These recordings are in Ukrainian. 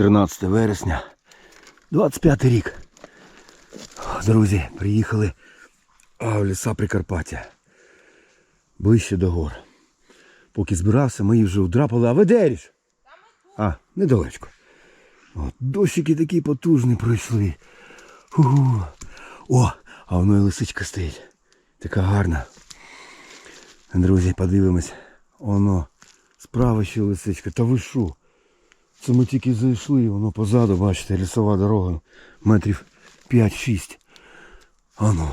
13 вересня, 25 рік. Друзі, приїхали в ліса Прикарпаття. Ближче до гор. Поки збирався, ми їх вже вдрапали. А ви де ріж? А, недалечко. От, дощики такі потужні пройшли. Фу. О, а воно і лисичка стоїть. Така гарна. Друзі, подивимось. Воно. Справа ще лисичка. Та ви що? Це ми тільки зайшли, воно позаду, бачите, лісова дорога. Метрів 5-6. Ану.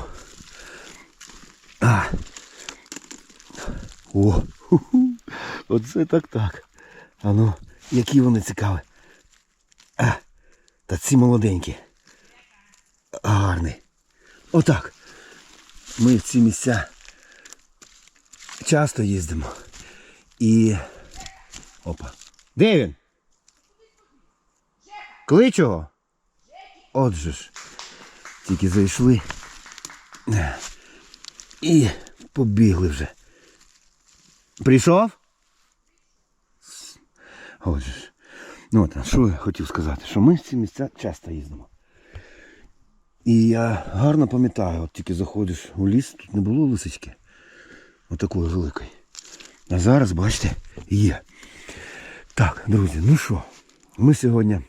А. О. Оце так так. Ану, які вони цікаві. А, та ці молоденькі. Гарний. Отак. Ми в ці місця часто їздимо. І. Опа. Де він? Клич його? Отже ж. Тільки зайшли. І побігли вже. Прийшов? Отже ж. Ну от, що я хотів сказати, що ми в ці місця часто їздимо. І я гарно пам'ятаю, от тільки заходиш у ліс, тут не було лисички. Отакої великої. А зараз, бачите, є. Так, друзі, ну що, ми сьогодні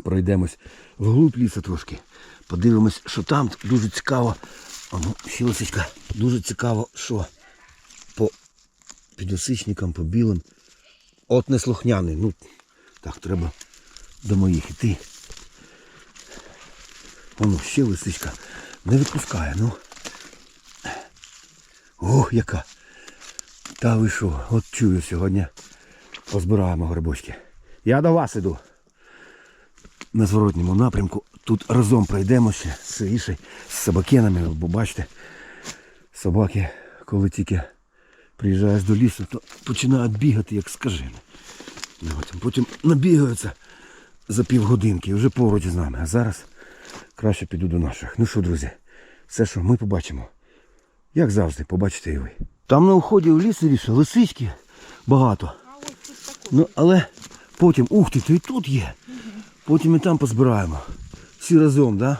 пройдемось вглуб лісу трошки. Подивимось, що там дуже цікаво. А ну, ще лисичка, дуже цікаво, що по підосичникам, по білим. От неслухняний. Ну, так, треба до моїх іти. Воно ще лисичка не відпускає, ну. Ох, яка. Та ви що, от чую сьогодні. Позбираємо грибочки. Я до вас іду. На зворотньому напрямку. Тут разом пройдемо ще Ішей, з собакенами, бо бачите, собаки, коли тільки приїжджаєш до лісу, то починають бігати, як скажені. Ну, Потім набігаються за півгодинки, вже поруч з нами. А зараз краще піду до наших. Ну що, друзі, все, що ми побачимо. Як завжди, побачите і ви. Там на уході в ліс ріше, лисички багато. Ну, але потім, ух ти, то і тут є. Потім і там позбираємо. Всі разом, так? Да?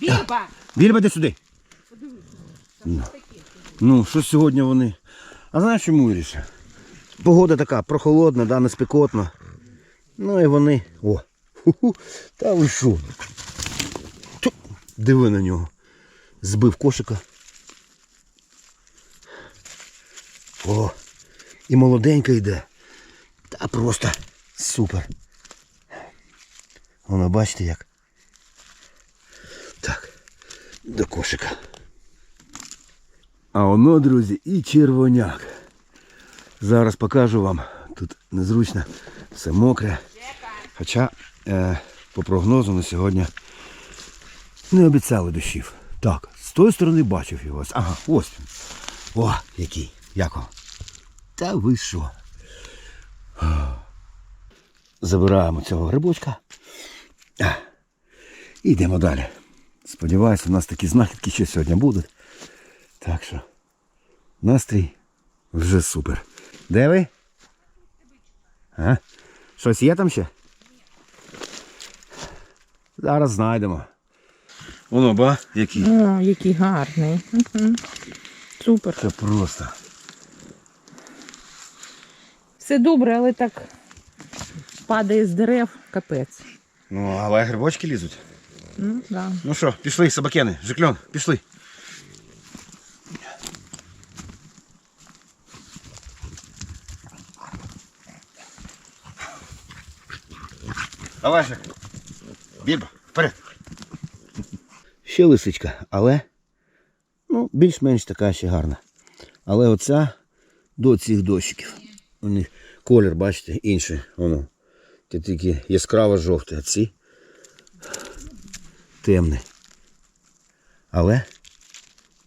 Більба! Вільба, де сюди. Ну, ну, що сьогодні вони. А знаєш чому Іріша? Погода така прохолодна, да, не спекотна. Ну і вони. О! Та ви що? Диви на нього. Збив кошика. О! І молоденька йде. Та просто супер. Воно бачите як. Так, до кошика. А воно, друзі, і червоняк. Зараз покажу вам. Тут незручно, все мокре. Хоча е, по прогнозу на сьогодні не обіцяли дощів. Так, з тої сторони бачив його. Ага, ось він. О, який. Як вам? Та ви що? Забираємо цього грибочка. Йдемо далі. Сподіваюся, у нас такі знахідки ще сьогодні будуть. Так що настрій вже супер. Де ви? А? Щось є там ще? Зараз знайдемо. Воно, ба, який. О, який гарний. Угу. Супер. Це просто. Все добре, але так падає з дерев, капець. Ну, але грибочки лізуть. Ну, да. Ну що, пішли, собакени, Жикльон, пішли. Давай же. Більба, вперед. Ще лисичка, але ну, більш-менш така ще гарна. Але оця до цих дощиків. У них колір, бачите, інший. Воно. Це тільки яскраво жовтий, а ці темний. Але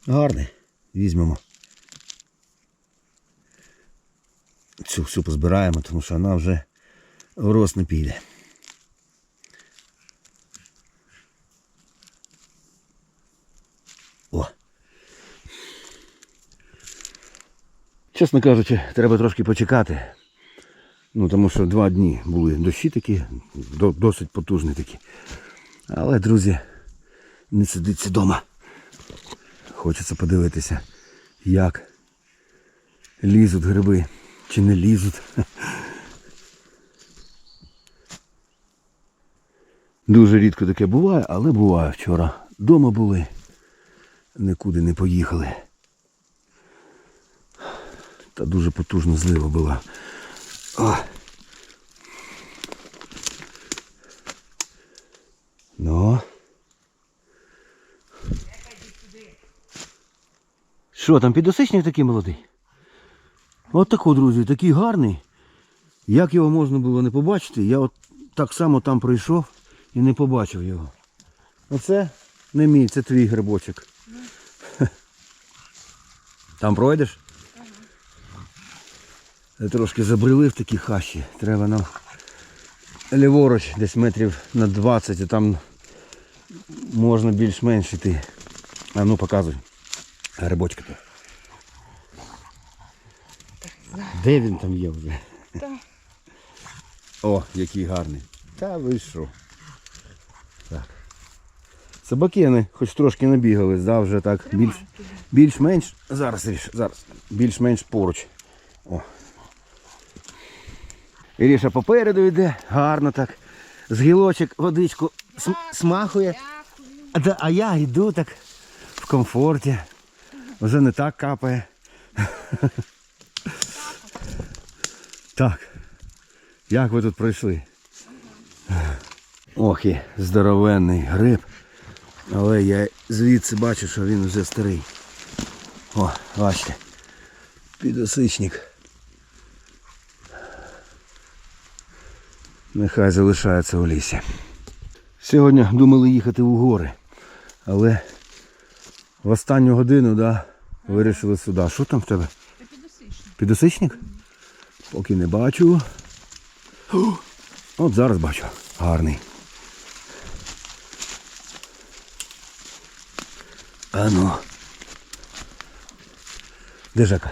гарний. Візьмемо. Цю всю позбираємо, тому що вона вже в рост не піде. О. Чесно кажучи, треба трошки почекати. Ну, тому що два дні були дощі такі, досить потужні такі. Але, друзі, не сидиться вдома. Хочеться подивитися, як лізуть гриби чи не лізуть. Дуже рідко таке буває, але буває. Вчора вдома були, нікуди не поїхали. Та дуже потужна злива була. О. Ну. Що, там підосичник такий молодий? От такий, друзі, такий гарний. Як його можна було не побачити, я от так само там пройшов і не побачив його. Оце не мій, це твій грибочок. Там пройдеш? Трошки забрели в такі хащі. Треба нам ліворуч десь метрів на 20, і там можна більш-менш йти. А ну показуй. Грибочка тут. Де він там є вже? Та. О, який гарний. Та ви що? Так. Собакени хоч трошки набігались, да, вже так більш, більш-менш. Зараз Іріш, зараз. Більш-менш поруч. О. Іріша попереду йде, гарно так. З гілочок водичку см- смахує. А, а я йду так в комфорті. Вже не так капає. Так. Як ви тут пройшли? Ох і здоровенний гриб. Але я звідси бачу, що він вже старий. О, бачите. Підосичник. Нехай залишається у лісі. Сьогодні думали їхати у гори. Але в останню годину да, вирішили сюди. Що там в тебе? Підосичник? Підосичник? Поки не бачу. От зараз бачу. Гарний. А ну. Де Жека?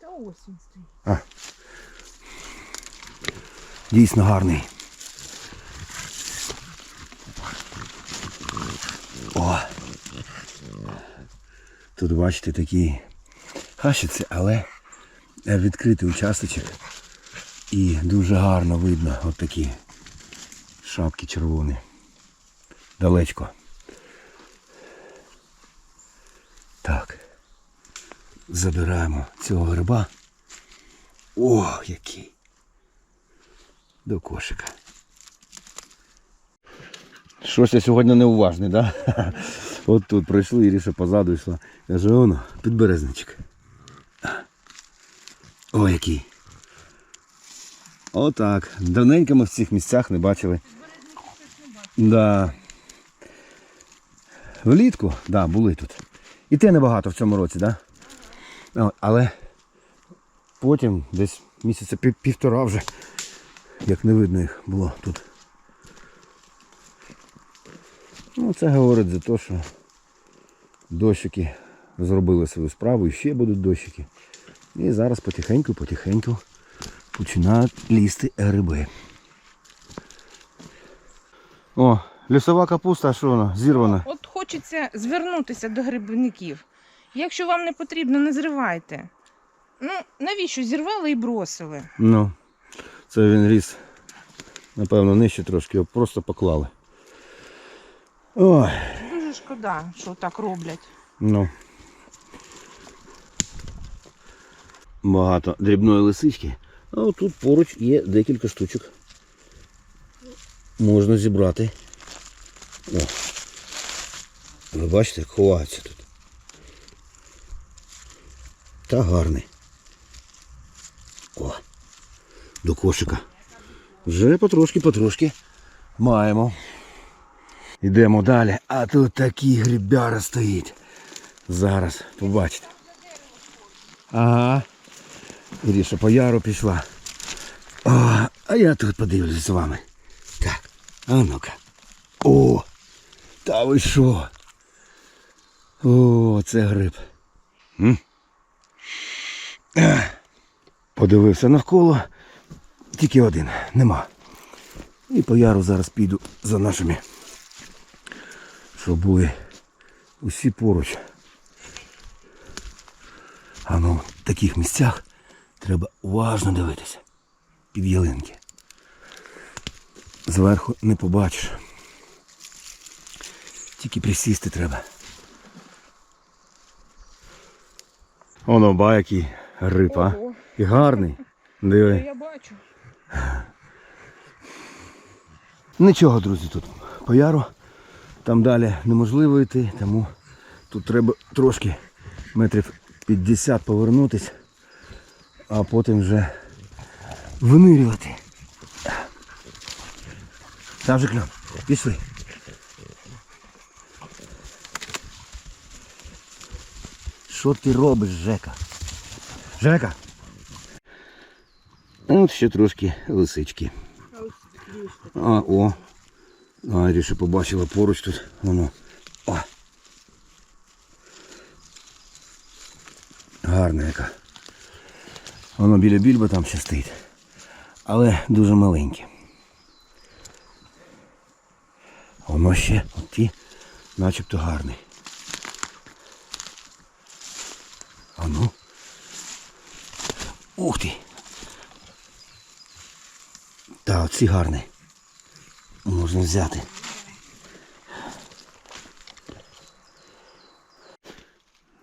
Та ось він стоїть. Дійсно гарний. О. Тут бачите такі хащиці, але відкритий участочок. І дуже гарно видно от шапки червоні. Далечко. Так. Забираємо цього гриба. О, який! До кошика. Щось я сьогодні неуважний? Да? От тут пройшли, Іріша позаду йшла. Я Каже, воно, підберезничок. О, який. Отак. Давненько ми в цих місцях не бачили. Да. Влітку, да, були тут. І те небагато в цьому році? Да? Але потім десь місяця пів- півтора вже, як не видно їх було тут. Ну, це говорить за те, що дощики зробили свою справу і ще будуть дощики. І зараз потихеньку-потихеньку починають лізти гриби. О, лісова капуста, що вона? Зірвана. От хочеться звернутися до грибників. Якщо вам не потрібно, не зривайте. Ну, навіщо зірвали і бросили? Ну, це він ріс. Напевно, нижче трошки, його просто поклали. Ой, Дуже шкода, що так роблять. ну. Багато дрібної лисички. А от тут поруч є декілька штучок. Можна зібрати. О. Ви бачите, як ховаються тут. Та гарний. О, до кошика. Вже потрошки-потрошки маємо. Йдемо далі. А тут такий грибяра стоїть. Зараз побачите. Ага. Іріша по яру пішла. О, а я тут подивлюсь з вами. Так, а ну-ка. О! Та ви що? О, це гриб. М? Подивився навколо. Тільки один, нема. І по яру зараз піду за нашими, щоб були усі поруч. А ну, в таких місцях треба уважно дивитися. Під ялинки. Зверху не побачиш. Тільки присісти треба. Оно ба, який гриб, а? І гарний. Диви. Я бачу. Нічого, друзі, тут по яру. Там далі неможливо йти, тому тут треба трошки метрів 50 повернутись, а потім вже винирювати. Там же кльон. Пішли. Що ти робиш, Жека? Жека? От ще трошки лисички. А, о. Аріша побачила поруч тут. Воно. О. Гарна яка. Воно біля більба там ще стоїть. Але дуже маленьке. Воно ще от ті, начебто гарний. А ну. Ух ти! Та, оці гарні. Можна взяти.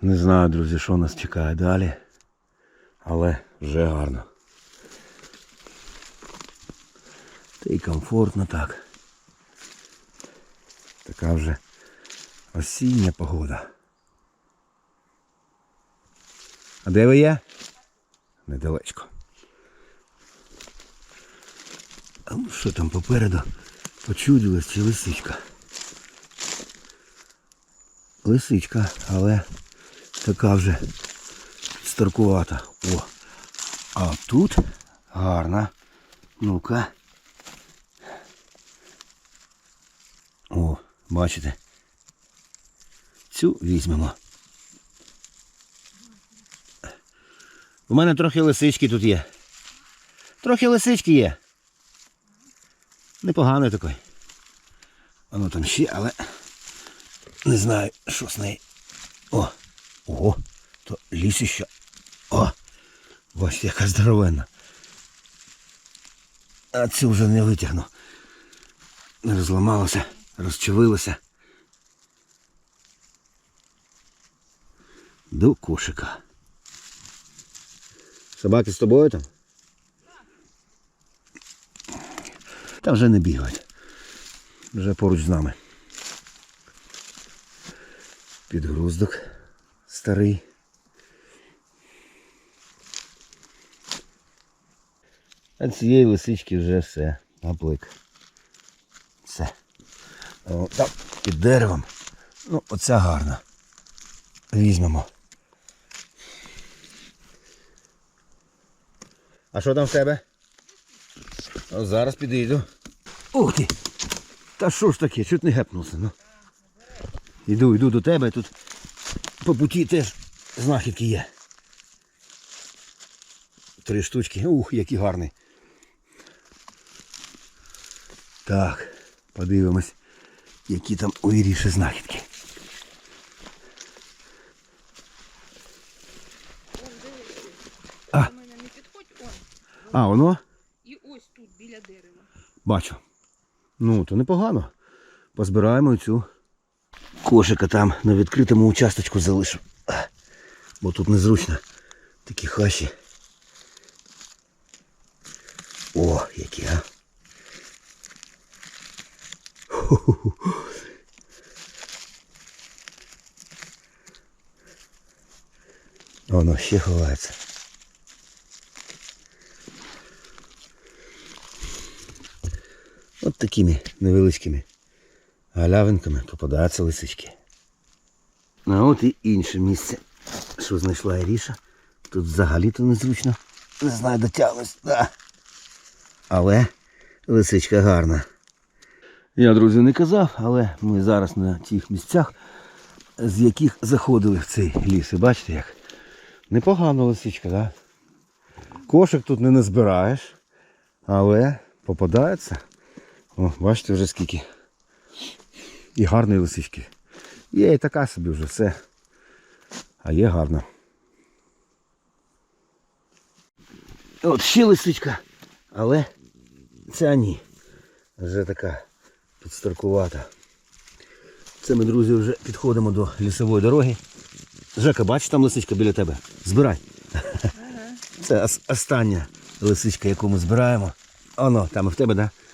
Не знаю, друзі, що нас чекає далі. Але вже гарно. Та й комфортно так. Така вже осіння погода. А де ви є? Недалечко. А ну, що там попереду? Почудилась чи лисичка? Лисичка, але така вже старкувата. О. А тут гарна. Ну-ка. О, бачите? Цю візьмемо. У мене трохи лисички тут є. Трохи лисички є. Непоганий такий. Воно там ще, але не знаю, що з нею. О! Ого! То лісище. О! Бачите, яка здоровенна. А цю вже не витягну. Розламалося, розчавилося. До кошика. Собаки з тобою там? Та вже не бігають. Вже поруч з нами. Підгруздок старий. А цієї лисички вже все. Наплик. Все. О, там під деревом. Ну, оця гарна. Візьмемо. А що там в тебе? О, зараз підійду. Ух ти! Та що ж таке? Чуть не гепнувся, ну. Іду, йду до тебе, тут по путі теж знахідки є. Три штучки. Ух, який гарний. Так, подивимось, які там у Іріші знахідки. А. А, воно? І ось тут, біля дерева. Бачу. Ну, то непогано. Позбираємо цю кошика там на відкритому участочку залишу. Бо тут незручно. Такі хащі. О, які, а. Ху-ху-ху. Воно ще ховається. От такими невеличкими галявинками попадаються лисички. А от і інше місце, що знайшла Іріша. Тут взагалі-то незручно. Не знаю, дотягнусь. Да. Але лисичка гарна. Я, друзі, не казав, але ми зараз на тих місцях, з яких заходили в цей ліс. І бачите як? Непогана лисичка? Да? Кошик тут не назбираєш, Але попадається. О, бачите вже скільки. І гарної лисички. Є і така собі вже все. А є гарна. От ще лисичка. Але ця ні. Вже така підстаркувата. Це ми, друзі, вже підходимо до лісової дороги. Жека, бачиш там лисичка біля тебе? Збирай. Це остання лисичка, яку ми збираємо. Оно, там і в тебе, так? Да?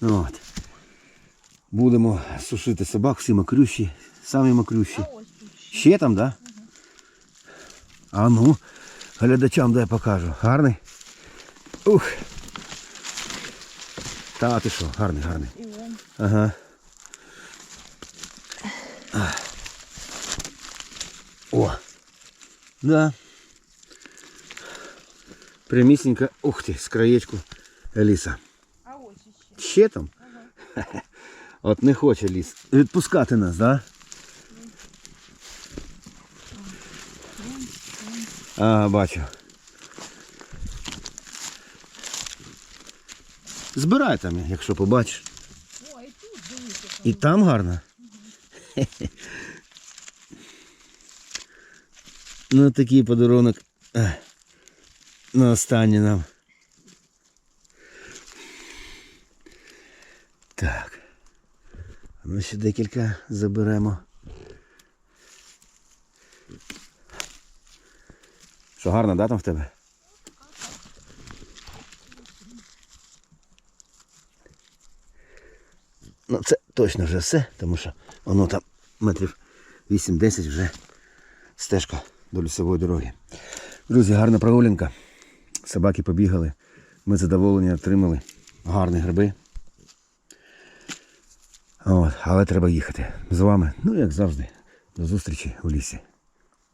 От. Будемо сушити собак, всі мокрющі, самі мокрющі. ще. Там, так? Да? А ну, глядачам дай покажу. Гарний? Ух. Та ти що, гарний, гарний. Ага. О. Да. Прямісінько, ух ти, з краєчку ліса. Ще там? От не хоче ліс. Відпускати нас, да? А, бачу. Збирай там, якщо побачиш. О, і тут дивіться. І там гарно. Ну такий подарунок. На останнє нам. Так. Ну ще декілька заберемо. Що гарно, да, там в тебе? Ну це точно вже все, тому що воно там метрів 8-10 вже стежка до лісової дороги. Друзі, гарна прогулянка. Собаки побігали. Ми задоволення отримали. Гарні гриби. От, але треба їхати. З вами, ну як завжди, до зустрічі у лісі.